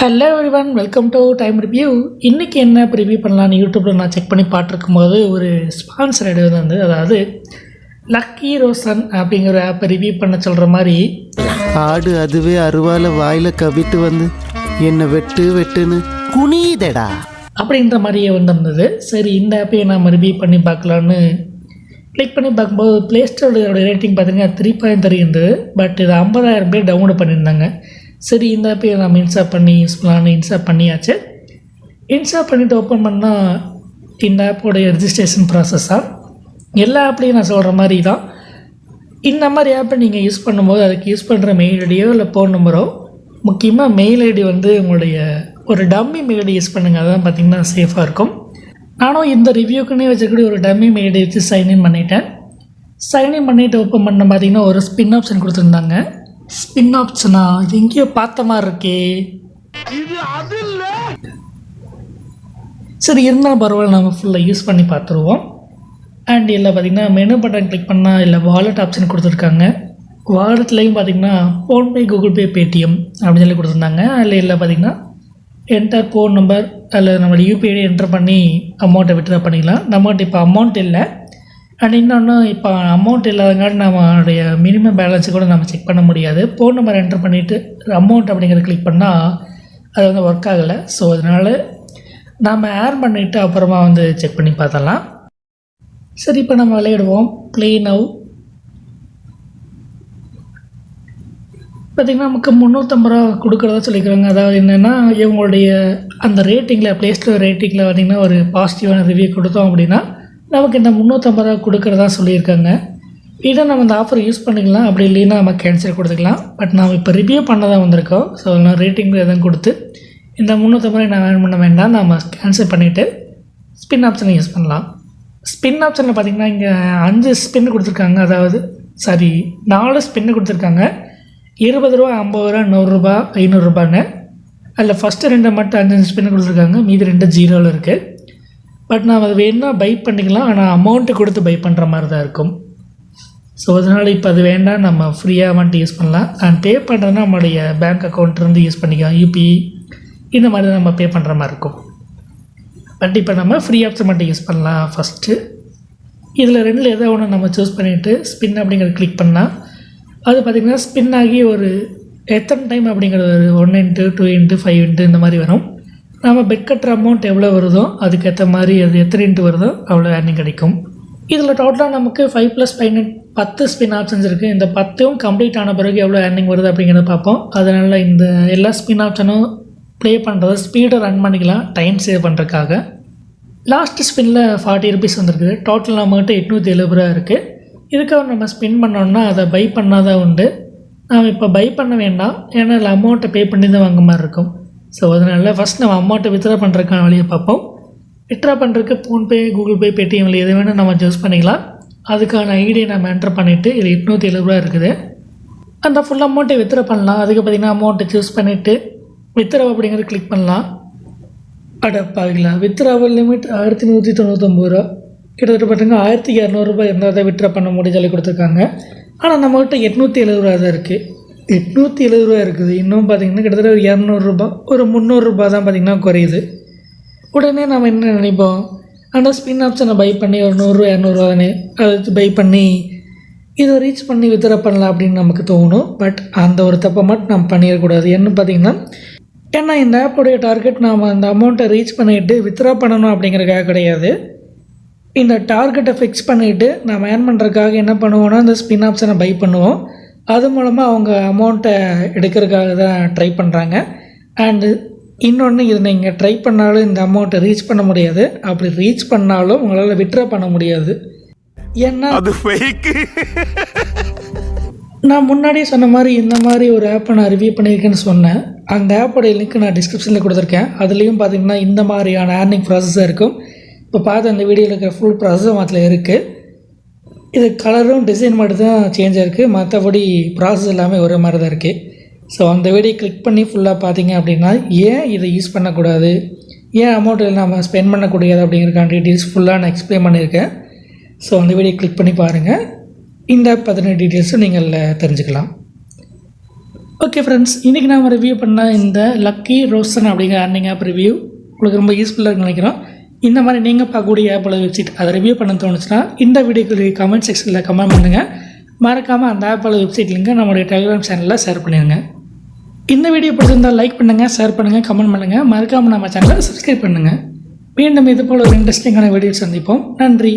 Hello everyone welcome to time review இன்றைக்கி என்ன review பண்ணலான்னு யூடியூப்பில் நான் செக் பண்ணி பார்த்துருக்கும் போது ஒரு ஸ்பான்சர் இடம் வந்து அதாவது லக்கி ரோசன் அப்படிங்கிற ஆப்பை ரிவ்யூ பண்ண சொல்கிற மாதிரி. ஆடு அதுவே அருவால வாயில கவிட்டு வந்து என்னை வெட்டு வெட்டுன்னு குனியுதடா. அப்படின்ற மாதிரியே வந்திருந்தது. சரி இந்த ஆப்பையை நம்ம ரிவ்யூ பண்ணி பார்க்கலான்னு கிளிக் பண்ணி பார்க்கும்போது ப்ளே ஸ்டோரோட ரேட்டிங் பார்த்தீங்கன்னா த்ரீ பாயிண்ட் த்ரீ இருந்தது. பட் இது ஐம்பதாயிரம் பேர் டவுன்லோட் பண்ணியிருந்தாங்க. சரி இந்த ஆப்பையை நம்ம இன்ஸ்டால் பண்ணி யூஸ் பண்ணலான்னு இன்ஸ்டால் பண்ணியாச்சு. இன்ஸ்டால் பண்ணிவிட்டு ஓப்பன் பண்ணால் இந்த ஆப்போடைய ரெஜிஸ்ட்ரேஷன் தான் எல்லா ஆப்லேயும் நான் சொல்கிற மாதிரி தான். இந்த மாதிரி ஆப்பை நீங்கள் யூஸ் பண்ணும்போது அதுக்கு யூஸ் பண்ணுற மெயில் ஐடியோ இல்லை ஃபோன் நம்பரோ முக்கியமாக மெயில் ஐடி வந்து உங்களுடைய ஒரு டம்மி மெயில் ஐடி யூஸ் பண்ணுங்கள் அதான் பார்த்திங்கன்னா சேஃபாக இருக்கும். நானும் இந்த ரிவ்யூக்குன்னே வச்சுக்கூடிய ஒரு டம்மி மெயில் ஐடி வச்சு சைன்இன் பண்ணிட்டேன். சைன்இன் பண்ணிவிட்டு ஓப்பன் பண்ண பார்த்திங்கன்னா ஒரு ஸ்பின் ஆப்ஷன் கொடுத்துருந்தாங்க. ஸ்பின் ஆப்ஷனா இது எங்கேயோ பார்த்த மாதிரி இருக்கே சரி இருந்தால் பரவாயில்ல நம்ம ஃபுல்லாக யூஸ் பண்ணி பார்த்துருவோம். அண்ட் இதில் பார்த்தீங்கன்னா மெனு பட்டன் கிளிக் பண்ணால் இல்லை வாலெட் ஆப்ஷன் கொடுத்துருக்காங்க. வாலெட்லேயும் பார்த்தீங்கன்னா ஃபோன்பே கூகுள் பே பேடிஎம் அப்படின்னு சொல்லி கொடுத்துருந்தாங்க. அதில் இல்லை பார்த்தீங்கன்னா என்டர் ஃபோன் நம்பர் அதில் நம்ம யூபிஐடி என்டர் பண்ணி அமௌண்ட்டை விட்ரா பண்ணிக்கலாம். நம்மகிட்ட இப்போ அமௌண்ட் இல்லை. அண்ட் இன்னொன்று இப்போ அமௌண்ட் இல்லாதங்காட்டி நம்மளுடைய மினிமம் பேலன்ஸை கூட நம்ம செக் பண்ண முடியாது. ஃபோன் நம்பர் என்டர் பண்ணிவிட்டு அமௌண்ட் அப்படிங்கிறத கிளிக் பண்ணால் அது வந்து ஒர்க் ஆகலை. ஸோ அதனால் நாம் ஏர் பண்ணிவிட்டு அப்புறமா வந்து செக் பண்ணி பார்த்தலாம் சரி இப்போ நம்ம விளையாடுவோம். ப்ளே நவ் பார்த்திங்கன்னா நமக்கு முந்நூற்றம்பது ரூபா கொடுக்குறதா சொல்லிக்கிறாங்க அதாவது என்னென்னா இவங்களுடைய அந்த ரேட்டிங்கில் ப்ளே ஸ்டோர் ரேட்டிங்கில் பார்த்திங்கன்னா ஒரு பாசிட்டிவான ரிவ்யூ கொடுத்தோம் அப்படின்னா நமக்கு இந்த முந்நூற்றம்பது ரூபா கொடுக்குறதா சொல்லியிருக்காங்க. இதை நம்ம இந்த ஆஃபர் யூஸ் பண்ணிக்கலாம். அப்படி இல்லைன்னா நம்ம கேன்சல் கொடுத்துக்கலாம். பட் நாம் இப்போ ரிவ்யூ பண்ண தான் வந்திருக்கோம் ஸோ நான் ரேட்டிங் எதுவும் கொடுத்து இந்த முந்நூற்றம்பது ரூபாய் நான் வேன் பண்ண வேண்டாம். நம்ம கேன்சல் பண்ணிவிட்டு ஸ்பின் ஆப்ஷனை யூஸ் பண்ணலாம். ஸ்பின் ஆப்ஷனில் பார்த்திங்கன்னா இங்கே அஞ்சு ஸ்பின் கொடுத்துருக்காங்க. அதாவது சாரி நாலு ஸ்பின்னு கொடுத்துருக்காங்க. இருபது ரூபா ஐம்பது ரூபா நூறுரூபா ஐநூறுரூபான்னு அதில் ஃபஸ்ட்டு ரெண்டு மட்டும் அஞ்சு அஞ்சு ஸ்பின்னு கொடுத்துருக்காங்க. மீதி ரெண்டு ஜீரோவில் இருக்குது பட் நாம் அது வேணும்னா பை பண்ணிக்கலாம். ஆனால் அமௌண்ட்டு கொடுத்து பை பண்ணுற மாதிரி தான் இருக்கும். ஸோ அதனால் இப்போ அது வேண்டாம். நம்ம ஃப்ரீயாக வந்துட்டு யூஸ் பண்ணலாம். அண்ட் பே பண்ணுறதுனா நம்மளுடைய பேங்க் அக்கௌண்ட்லேருந்து யூஸ் பண்ணிக்கலாம். யூபிஐ இந்த மாதிரி தான் நம்ம பே பண்ணுற மாதிரி இருக்கும். பட் இப்போ நம்ம ஃப்ரீ ஆப்ஷன் மட்டும் யூஸ் பண்ணலாம் ஃபஸ்ட்டு இதில் ரெண்டில் எதோ ஒன்று நம்ம சூஸ் பண்ணிவிட்டு ஸ்பின் அப்படிங்கிறத கிளிக் பண்ணால் அது பார்த்திங்கன்னா ஸ்பின் ஆகி ஒரு எத்தனை டைம் அப்படிங்கிறது ஒரு one into two into five into இந்த மாதிரி வரும். நம்ம பெட் கட்டுற அமௌண்ட் எவ்வளோ வருதோ அதுக்கேற்ற மாதிரி அது எத்தனை இன்ட்டு வருதோ அவ்வளோ ஏர்னிங் கிடைக்கும். இதில் டோட்டலாக நமக்கு ஃபைவ் ப்ளஸ் ஃபைவ் பத்து ஸ்பின் ஆப்ஷன்ஸ் இருக்குது இந்த பத்தும் கம்ப்ளீட் ஆன பிறகு எவ்வளோ ஏர்னிங் வருது அப்படிங்கிறத பார்ப்போம். அதனால் இந்த எல்லா ஸ்பின் ஆப்ஷனும் ப்ளே பண்ணுறத ஸ்பீடை ரன் பண்ணிக்கலாம் டைம் சேவ் பண்ணுறதுக்காக லாஸ்ட் ஸ்பின்னில் ஃபார்ட்டி ருபீஸ் வந்திருக்குது. டோட்டல் நம்மகிட்ட எட்நூற்றி எழுபது ரூபா இருக்குது இதுக்காக நம்ம ஸ்பின் பண்ணோம்னா அதை பை பண்ணால் தான் உண்டு. நாம் இப்போ பை பண்ண வேண்டாம். ஏன்னா அதில் அமௌண்ட்டை பே பண்ணி தான் வாங்க மாதிரி இருக்கும். ஸோ அதனால் ஃபஸ்ட் நம்ம அமௌண்ட்டை வித்ட்ரா பண்ணுறதுக்கான வழியை பார்ப்போம். வித்ட்ரா பண்ணுறதுக்கு ஃபோன்பே கூகுள் பே பேடிஎம்ல எது வேணால் நம்ம சூஸ் பண்ணிக்கலாம். அதுக்கான ஐடியை நம்ம என்டர் பண்ணிவிட்டு இது எட்நூற்றி எழுபது ரூபா இருக்குது. அந்த ஃபுல் அமௌண்ட்டை வித்ட்ரா பண்ணலாம். அதுக்கு பார்த்திங்கன்னா அமௌண்ட்டை சூஸ் பண்ணிவிட்டு வித்ட்ரா அப்படிங்கிறத கிளிக் பண்ணலாம். அடப்பாங்களா வித்ராவல் லிமிட் ஆயிரத்தி நூற்றி தொண்ணூத்தொம்பது ரூபா. கிட்டத்தட்ட பார்த்தீங்கன்னா ஆயிரத்தி இரநூறுபா இருந்தால் தான் வித்ரா பண்ண முடியும் சொல்லி கொடுத்துருக்காங்க. ஆனால் நம்மகிட்ட எட்நூற்றி எழுபது ரூபா தான் இருக்குது எட்நூற்றி எழுபது ரூபா இருக்குது. இன்னும் பார்த்தீங்கன்னா கிட்டத்தட்ட ஒரு இரநூறுபா ஒரு முந்நூறுரூபா தான் பார்த்திங்கன்னா குறையுது. உடனே நம்ம என்ன நினைப்போம்? ஆனால் ஸ்பின் ஆப்ஷனை பை பண்ணி ஒரு நூறுரூவா இரநூறுவா தானே? அதை பை பண்ணி இதை ரீச் பண்ணி வித்ரா பண்ணலாம் அப்படின்னு நமக்கு தோணும். பட் அந்த ஒரு தப்பை மட்டும் நம்ம பண்ணிடக்கூடாது. என்ன பார்த்தீங்கன்னா ஏன்னா இந்த ஆப்போடைய டார்கெட் நாம் அந்த அமௌண்ட்டை ரீச் பண்ணிவிட்டு வித்ரா பண்ணணும் அப்படிங்கிறதுக்காக கிடையாது. இந்த டார்கெட்டை ஃபிக்ஸ் பண்ணிவிட்டு நம்ம ஏர்ன் பண்ணுறதுக்காக என்ன பண்ணுவோன்னா இந்த ஸ்பின் ஆப்ஷனை பை பண்ணுவோம். அது மூலமாக அவங்க அமௌண்ட்டை எடுக்கிறதுக்காக தான் ட்ரை பண்ணுறாங்க அண்டு இன்னொன்று இது நீங்கள் ட்ரை பண்ணாலும் இந்த அமௌண்ட்டை ரீச் பண்ண முடியாது. அப்படி ரீச் பண்ணாலும் உங்களால் வித்ட்ரா பண்ண முடியாது. ஏன்னா அது ஃபேக்கு நான் முன்னாடியே சொன்ன மாதிரி இந்த மாதிரி ஒரு ஆப்பை நான் ரிவ்யூ பண்ணியிருக்கேன்னு சொன்னேன். அந்த ஆப்போடைய லிங்க் நான் டிஸ்கிரிப்ஷனில் கொடுத்துருக்கேன். அதுலேயும் பார்த்தீங்கன்னா இந்த மாதிரியான ஏர்னிங் ப்ராசஸாக இருக்கும். இப்போ பார்த்த அந்த வீடியோவில் இருக்கிற ஃபுல் ப்ராசஸும் அதில் இருக்குது இது கலரும் டிசைன் மட்டும் தான் சேஞ்ச் இருக்குது மற்றபடி ப்ராசஸ் எல்லாமே ஒரே மாதிரி தான் இருக்குது ஸோ அந்த வீடியோ கிளிக் பண்ணி ஃபுல்லாக பார்த்தீங்க அப்படின்னா ஏன் இதை யூஸ் பண்ணக்கூடாது? ஏன் அமௌண்ட் நம்ம ஸ்பெண்ட் பண்ணக்கூடாது அப்படிங்கிறக்கான டீட்டெயில்ஸ் ஃபுல்லாக நான் எக்ஸ்பிளைன் பண்ணியிருக்கேன். ஸோ அந்த வீடியோ கிளிக் பண்ணி பாருங்கள் இந்த பற்றின டீட்டெயில்ஸும் நீங்கள் தெரிஞ்சுக்கலாம். ஓகே ஃப்ரெண்ட்ஸ் இன்றைக்கி நாம் ரிவ்யூ பண்ண இந்த லக்கி ரோசன் அப்படிங்கிற அர்னிங் ஆப் ரிவ்யூ உங்களுக்கு ரொம்ப யூஸ்ஃபுல்லாக நினைக்கிறோம். இந்த மாதிரி நீங்கள் பார்க்கக்கூடிய ஆப்போட வெப்சைட் அதை ரிவ்யூ பண்ண தோணுச்சுன்னா இந்த வீடியோக்கு கமெண்ட் செக்ஷனில் கமெண்ட் பண்ணுங்கள் மறக்காமல் அந்த ஆப்போட வெப்சைட் லிங்கை நம்மளுடைய டெலிகிராம் சேனலில் ஷேர் பண்ணிடுங்க இந்த வீடியோ பிடிச்சிருந்தால் லைக் பண்ணுங்கள் ஷேர் பண்ணுங்கள் கமெண்ட் பண்ணுங்கள் மறக்காமல் நம்ம சேனலை சப்ஸ்கிரைப் பண்ணுங்கள் மீண்டும் இது போல் ஒரு இன்ட்ரெஸ்டிங்கான வீடியோ சந்திப்போம். நன்றி.